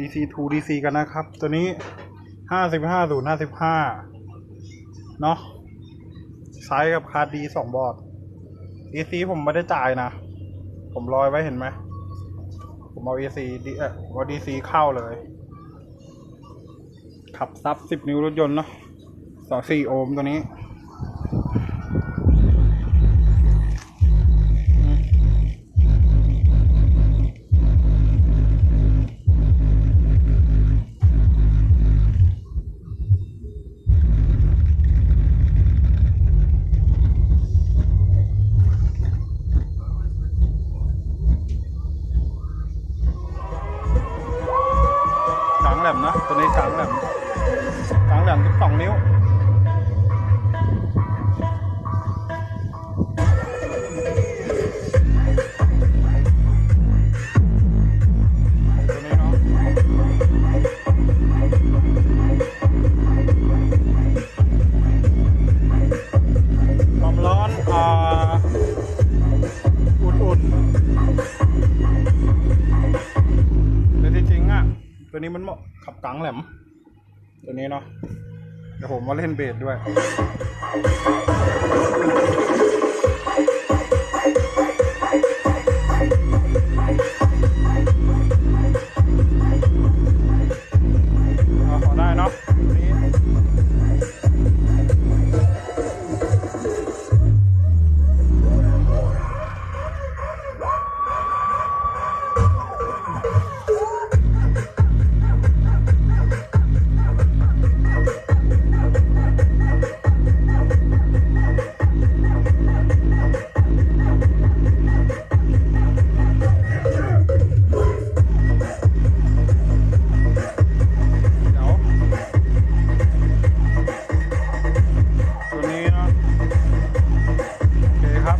DC 2 DC กันนะครับ ตัวนี้ห้าสิบห้าศูนย์ห้าสิบห้าเนาะไซส์กับคาร์ดดีสองบอร์ด DC ผมไม่ได้จ่ายนะ ผมลอยไว้เห็นไหม ผมเอา AC ดีเออผมเอา DC เข้าเลย ขับซับสิบนิ้วรถยนต์เนาะสองสี่โอห์มตัวนี้ แหลมนะ ตัวนี้กลางแหลมกลางแหลมสิบสองนิ้ว นี้มันเหมาะขับกลางแหลม ตัวนี้เนาะเดี๋ยวผมมาเล่นเบสด้วยพอได้เนาะนี้